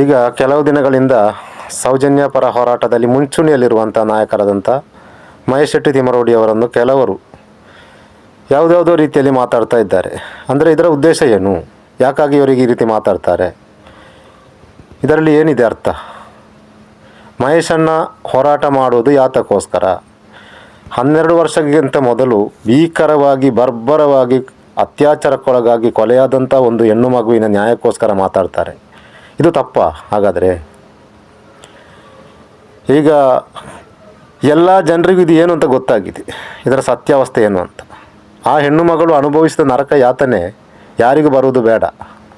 ಈಗ ಕೆಲವು ದಿನಗಳಿಂದ ಸೌಜನ್ಯ ಪರ ಹೋರಾಟದಲ್ಲಿ ಮುಂಚೂಣಿಯಲ್ಲಿರುವಂಥ ನಾಯಕರಾದಂಥ ಮಹೇಶ್ ಶೆಟ್ಟಿ ತಿಮ್ಮರೋಡಿ ಅವರನ್ನು ಕೆಲವರು ಯಾವುದ್ಯಾವುದೋ ರೀತಿಯಲ್ಲಿ ಮಾತಾಡ್ತಾ ಇದ್ದಾರೆ. ಅಂದರೆ ಇದರ ಉದ್ದೇಶ ಏನು? ಯಾಕಾಗಿ ಇವರಿಗೆ ಈ ರೀತಿ ಮಾತಾಡ್ತಾರೆ? ಇದರಲ್ಲಿ ಏನಿದೆ ಅರ್ಥ? ಮಹೇಶನ್ನು ಹೋರಾಟ ಮಾಡುವುದು ಯಾತಕ್ಕೋಸ್ಕರ? ಹನ್ನೆರಡು ವರ್ಷಕ್ಕಿಂತ ಮೊದಲು ಭೀಕರವಾಗಿ, ಬರ್ಬರವಾಗಿ, ಅತ್ಯಾಚಾರಕ್ಕೊಳಗಾಗಿ ಕೊಲೆಯಾದಂಥ ಒಂದು ಹೆಣ್ಣು ಮಗುವಿನ ನ್ಯಾಯಕ್ಕೋಸ್ಕರ ಮಾತಾಡ್ತಾರೆ. ಇದು ತಪ್ಪ. ಹಾಗಾದರೆ ಈಗ ಎಲ್ಲ ಜನರಿಗೂ ಇದು ಏನು ಅಂತ ಗೊತ್ತಾಗಿದೆ. ಇದರ ಸತ್ಯಾವಸ್ಥೆ ಏನು ಅಂತ. ಆ ಹೆಣ್ಣು ಮಗಳು ಅನುಭವಿಸಿದ ನರಕ ಯಾತನೆ ಯಾರಿಗೂ ಬರುವುದು ಬೇಡ.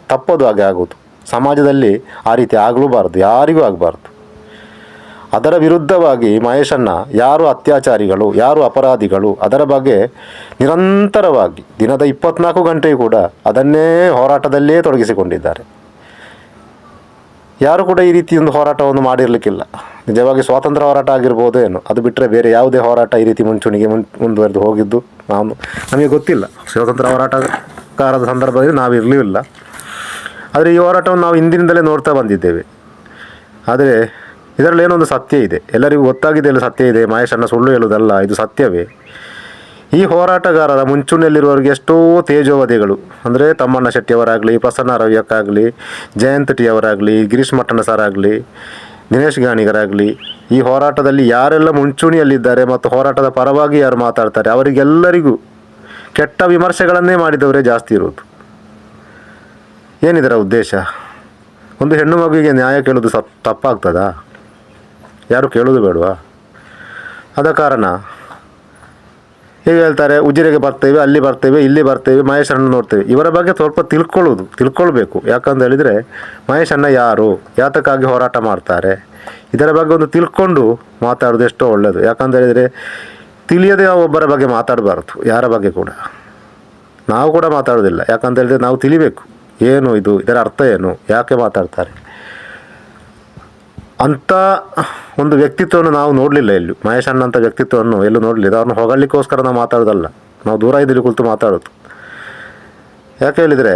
ತಪ್ಪದು ಹಾಗೆ ಆಗುವುದು. ಸಮಾಜದಲ್ಲಿ ಆ ರೀತಿ ಆಗಲೂಬಾರ್ದು ಯಾರಿಗೂ ಆಗಬಾರ್ದು. ಅದರ ವಿರುದ್ಧವಾಗಿ ಮಹೇಶಣ್ಣ ಯಾರು ಅತ್ಯಾಚಾರಿಗಳು, ಯಾರು ಅಪರಾಧಿಗಳು, ಅದರ ಬಗ್ಗೆ ನಿರಂತರವಾಗಿ ದಿನದ ಇಪ್ಪತ್ನಾಲ್ಕು ಗಂಟೆಯೂ ಕೂಡ ಅದನ್ನೇ ಹೋರಾಟದಲ್ಲೇ ತೊಡಗಿಸಿಕೊಂಡಿದ್ದಾರೆ. ಯಾರು ಕೂಡ ಈ ರೀತಿ ಒಂದು ಹೋರಾಟವನ್ನು ಮಾಡಿರಲಿಕ್ಕಿಲ್ಲ. ನಿಜವಾಗಿ ಸ್ವಾತಂತ್ರ್ಯ ಹೋರಾಟ ಆಗಿರ್ಬೋದು ಏನು, ಅದು ಬಿಟ್ಟರೆ ಬೇರೆ ಯಾವುದೇ ಹೋರಾಟ ಈ ರೀತಿ ಮುಂಚೂಣಿಗೆ ಮುನ್, ಮುಂದುವರೆದು ಹೋಗಿದ್ದು ನಾವು ನಮಗೆ ಗೊತ್ತಿಲ್ಲ. ಸ್ವಾತಂತ್ರ್ಯ ಹೋರಾಟಕಾರದ ಸಂದರ್ಭದಲ್ಲಿ ನಾವು ಇರಲಿಲ್ಲ. ಆದರೆ ಈ ಹೋರಾಟವನ್ನು ನಾವು ಹಿಂದಿನಿಂದಲೇ ನೋಡ್ತಾ ಬಂದಿದ್ದೇವೆ. ಆದರೆ ಇದರಲ್ಲಿ ಏನೊಂದು ಸತ್ಯ ಇದೆ. ಎಲ್ಲರಿಗೂ ಗೊತ್ತಾಗಿದೆ ಸತ್ಯ ಇದೆ. ಮಹೇಶಣ್ಣ ಸುಳ್ಳು ಹೇಳುವುದಲ್ಲ ಇದು ಸತ್ಯವೇ. ಈ ಹೋರಾಟಗಾರರ ಮುಂಚೂಣಿಯಲ್ಲಿರುವವರಿಗೆ ಎಷ್ಟೋ ತೇಜೋವಧಿಗಳು, ಅಂದರೆ ತಮ್ಮಣ್ಣ ಶೆಟ್ಟಿಯವರಾಗಲಿ, ಪ್ರಸನ್ನ ರವಿಯಕ್ಕಾಗಲಿ, ಜಯಂತ್ ಟಿ ಅವರಾಗಲಿ ಗಿರೀಶ್ ಮಟ್ಟಣ್ಣ ಸರ್ ಆಗಲಿ ದಿನೇಶ್ ಗಾಣಿಗರಾಗಲಿ, ಈ ಹೋರಾಟದಲ್ಲಿ ಯಾರೆಲ್ಲ ಮುಂಚೂಣಿಯಲ್ಲಿದ್ದಾರೆ ಮತ್ತು ಹೋರಾಟದ ಪರವಾಗಿ ಯಾರು ಮಾತಾಡ್ತಾರೆ, ಅವರಿಗೆಲ್ಲರಿಗೂ ಕೆಟ್ಟ ವಿಮರ್ಶೆಗಳನ್ನೇ ಮಾಡಿದವರೇ ಜಾಸ್ತಿ ಇರೋದು. ಏನಿದರ ಉದ್ದೇಶ? ಒಂದು ಹೆಣ್ಣು ಮಗುವಿಗೆ ನ್ಯಾಯ ಕೇಳೋದು ಸಪ್ ತಪ್ಪಾಗ್ತದಾ? ಯಾರು ಕೇಳೋದು ಬೇಡವಾ? ಆದ ಕಾರಣ ಈಗ ಹೇಳ್ತಾರೆ, ಉಜಿರೆಗೆ ಬರ್ತೇವೆ, ಅಲ್ಲಿ ಬರ್ತೇವೆ, ಇಲ್ಲಿ ಬರ್ತೇವೆ, ಮಹೇಶ್ ಅಣ್ಣ ನೋಡ್ತೇವೆ. ಇವರ ಬಗ್ಗೆ ಸ್ವಲ್ಪ ತಿಳ್ಕೊಳ್ಳೋದು, ತಿಳ್ಕೊಳ್ಬೇಕು. ಯಾಕಂತ ಹೇಳಿದರೆ, ಮಹೇಶ್ ಅಣ್ಣ ಯಾರು, ಯಾತಕ್ಕಾಗಿ ಹೋರಾಟ ಮಾಡ್ತಾರೆ, ಇದರ ಬಗ್ಗೆ ಒಂದು ತಿಳ್ಕೊಂಡು ಮಾತಾಡೋದು ಎಷ್ಟೋ ಒಳ್ಳೆಯದು ಯಾಕಂತ ಹೇಳಿದರೆ, ತಿಳಿಯದೆ ಒಬ್ಬರ ಬಗ್ಗೆ ಮಾತಾಡಬಾರ್ದು, ಯಾರ ಬಗ್ಗೆ ಕೂಡ. ನಾವು ಕೂಡ ಮಾತಾಡೋದಿಲ್ಲ ಯಾಕಂತ ಹೇಳಿದರೆ, ನಾವು ತಿಳಿಬೇಕು. ಏನು ಇದು, ಇದರ ಅರ್ಥ ಏನು, ಯಾಕೆ ಮಾತಾಡ್ತಾರೆ. ಅಂಥ ಒಂದು ವ್ಯಕ್ತಿತ್ವವನ್ನು ನಾವು ನೋಡಲಿಲ್ಲ ಇಲ್ಲಿ ಮಹೇಶ್ ಅಣ್ಣಂಥ ವ್ಯಕ್ತಿತ್ವವನ್ನು ಎಲ್ಲೂ ನೋಡಲಿಲ್ಲ. ಅವ್ರನ್ನ ಹೊಗಳಿಕೋಸ್ಕರ ನಾವು ಮಾತಾಡೋದಲ್ಲ. ನಾವು ದೂರ ಇದ್ದಲ್ಲಿ ಕುಳಿತು ಮಾತಾಡೋದು. ಯಾಕೆ ಹೇಳಿದರೆ,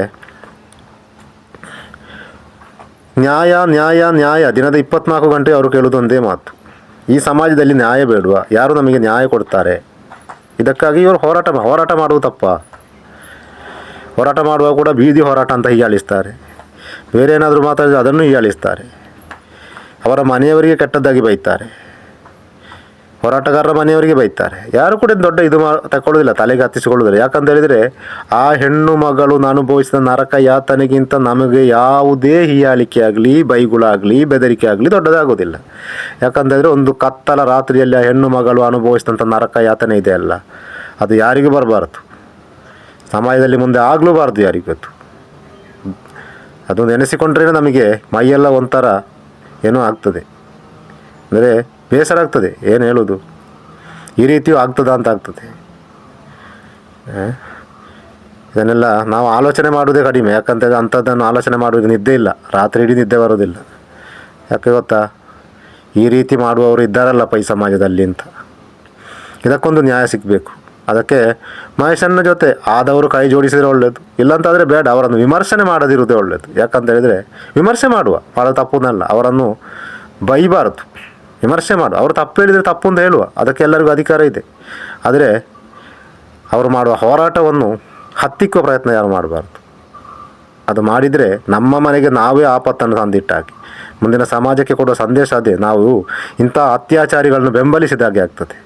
ನ್ಯಾಯ ನ್ಯಾಯ ನ್ಯಾಯ ದಿನದ ಇಪ್ಪತ್ನಾಲ್ಕು ಗಂಟೆ ಅವರು ಕೇಳೋದು ಒಂದೇ ಮಾತು. ಈ ಸಮಾಜದಲ್ಲಿ ನ್ಯಾಯ ಬೇಡುವ? ಯಾರು ನಮಗೆ ನ್ಯಾಯ ಕೊಡ್ತಾರೆ? ಇದಕ್ಕಾಗಿ ಇವರು ಹೋರಾಟ ಹೋರಾಟ ಮಾಡುವುದಪ್ಪ ಹೋರಾಟ ಮಾಡುವಾಗ ಕೂಡ ಬೀದಿ ಹೋರಾಟ ಅಂತ ಹೀಯಾಳಿಸ್ತಾರೆ ಬೇರೆ ಏನಾದರೂ ಮಾತಾಡಿದ್ರೆ ಅದನ್ನು ಹೀಯಾಳಿಸ್ತಾರೆ ಅವರ ಮನೆಯವರಿಗೆ ಕೆಟ್ಟದ್ದಾಗಿ ಬೈತಾರೆ. ಹೋರಾಟಗಾರರ ಮನೆಯವರಿಗೆ ಬೈತಾರೆ. ಯಾರು ಕೂಡ ದೊಡ್ಡ ಇದು ಮಾ ತಗೊಳ್ಳೋದಿಲ್ಲ ತಲೆಗೆ ಹತ್ತಿಸಿಕೊಳ್ಳೋದಿಲ್ಲ ಯಾಕಂತ ಹೇಳಿದರೆ, ಆ ಹೆಣ್ಣು ಮಗಳು ಅನುಭವಿಸಿದ ನರಕ ಯಾತನೆಗಿಂತ ನಮಗೆ ಯಾವುದೇ ಹೀಯಾಳಿಕೆ ಆಗಲಿ ಬೈಗುಳಾಗಲಿ ಬೆದರಿಕೆ ಆಗಲಿ ದೊಡ್ಡದಾಗೋದಿಲ್ಲ ಯಾಕಂತಂದರೆ ಒಂದು ಕತ್ತಲ ರಾತ್ರಿಯಲ್ಲಿ ಆ ಹೆಣ್ಣು ಮಗಳು ಅನುಭವಿಸಿದಂಥ ನರಕ ಯಾತನೆ ಇದೆ ಅಲ್ಲ. ಅದು ಯಾರಿಗೂ ಬರಬಾರ್ದು. ಸಮಾಜದಲ್ಲಿ ಮುಂದೆ ಆಗಲೂಬಾರ್ದು ಯಾರಿಗೂ ಅದು ಅದೊಂದು ನೆನೆಸಿಕೊಂಡ್ರೇ ನಮಗೆ ಮೈಯೆಲ್ಲ ಒಂಥರ ಏನೋ ಆಗ್ತದೆ. ಅಂದರೆ ಬೇಸರ ಆಗ್ತದೆ. ಏನು ಹೇಳೋದು? ಈ ರೀತಿಯೂ ಆಗ್ತದ ಅಂತ ಆಗ್ತದೆ? ಇದನ್ನೆಲ್ಲ ನಾವು ಆಲೋಚನೆ ಮಾಡೋದೇ ಕಡಿಮೆ. ಯಾಕಂತಂದರೆ ಅಂಥದ್ದನ್ನು ಆಲೋಚನೆ ಮಾಡೋದು ನಿದ್ದೆ ಇಲ್ಲ. ರಾತ್ರಿ ಇಡೀ ನಿದ್ದೆ ಬರೋದಿಲ್ಲ ಯಾಕೆ ಗೊತ್ತಾ? ಈ ರೀತಿ ಮಾಡುವವರು ಇದ್ದಾರಲ್ಲಪ್ಪ ಈ ಸಮಾಜದಲ್ಲಿ ಅಂತ. ಇದಕ್ಕೊಂದು ನ್ಯಾಯ ಸಿಗಬೇಕು. ಅದಕ್ಕೆ ಮಹೇಶನ ಜೊತೆ ಆದವರು ಕೈ ಜೋಡಿಸಿದರೆ ಒಳ್ಳೆಯದು ಇಲ್ಲಂತಾದರೆ ಬೇಡ, ಅವರನ್ನು ವಿಮರ್ಶನೆ ಮಾಡದಿರುವುದೇ ಒಳ್ಳೆಯದು ಯಾಕಂತ ಹೇಳಿದರೆ ವಿಮರ್ಶೆ ಮಾಡುವ ಭಾಳ ತಪ್ಪುನಲ್ಲ, ಅವರನ್ನು ಬೈಬಾರದು. ವಿಮರ್ಶೆ ಮಾಡು ಅವರು ತಪ್ಪು ಹೇಳಿದರೆ ತಪ್ಪು ಅಂತ ಹೇಳುವ, ಅದಕ್ಕೆ ಎಲ್ಲರಿಗೂ ಅಧಿಕಾರ ಇದೆ. ಆದರೆ ಅವರು ಮಾಡುವ ಹೋರಾಟವನ್ನು ಹತ್ತಿಕ್ಕುವ ಪ್ರಯತ್ನ ಯಾರು ಮಾಡಬಾರ್ದು? ಅದು ಮಾಡಿದರೆ ನಮ್ಮ ಮನೆಗೆ ನಾವೇ ಆಪತ್ತನ್ನು ತಂದಿಟ್ಟಾಗಿ ಮುಂದಿನ ಸಮಾಜಕ್ಕೆ ಕೊಡುವ ಸಂದೇಶ ಅದೇ, ನಾವು ಇಂಥ ಅತ್ಯಾಚಾರಿಗಳನ್ನು ಬೆಂಬಲಿಸಿದಾಗೆ ಆಗ್ತದೆ.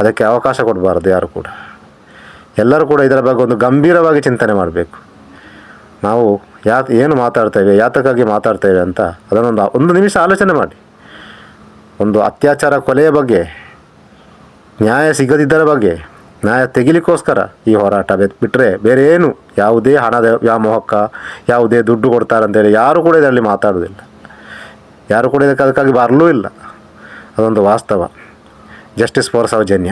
ಅದಕ್ಕೆ ಅವಕಾಶ ಕೊಡಬಾರ್ದು ಯಾರು ಕೂಡ. ಎಲ್ಲರೂ ಕೂಡ ಇದರ ಬಗ್ಗೆ ಒಂದು ಗಂಭೀರವಾಗಿ ಚಿಂತನೆ ಮಾಡಬೇಕು. ನಾವು ಯಾ, ಏನು ಮಾತಾಡ್ತೇವೆ ಯಾತಕ್ಕಾಗಿ ಮಾತಾಡ್ತೇವೆ ಅಂತ ಅದನ್ನೊಂದು, ಒಂದು ನಿಮಿಷ ಆಲೋಚನೆ ಮಾಡಿ. ಒಂದು ಅತ್ಯಾಚಾರ ಕೊಲೆಯ ಬಗ್ಗೆ, ನ್ಯಾಯ ಸಿಗದಿದ್ದರ ಬಗ್ಗೆ, ನ್ಯಾಯ ತೆಗಿಲಿಕ್ಕೋಸ್ಕರ ಈ ಹೋರಾಟ ಬಿಟ್ಟರೆ ಬೇರೆ ಏನು, ಯಾವುದೇ ಹಣದ ವ್ಯಾಮೋಹಕ್ಕ, ಯಾವುದೇ ದುಡ್ಡು ಕೊಡ್ತಾರಂತೇಳಿ ಯಾರು ಕೂಡ ಇದರಲ್ಲಿ ಮಾತಾಡೋದಿಲ್ಲ ಯಾರು ಕೂಡ ಇದಕ್ಕೆ ಅದಕ್ಕಾಗಿ ಬರಲೂ ಇಲ್ಲ. ಅದೊಂದು ವಾಸ್ತವ. Justice for Soujanya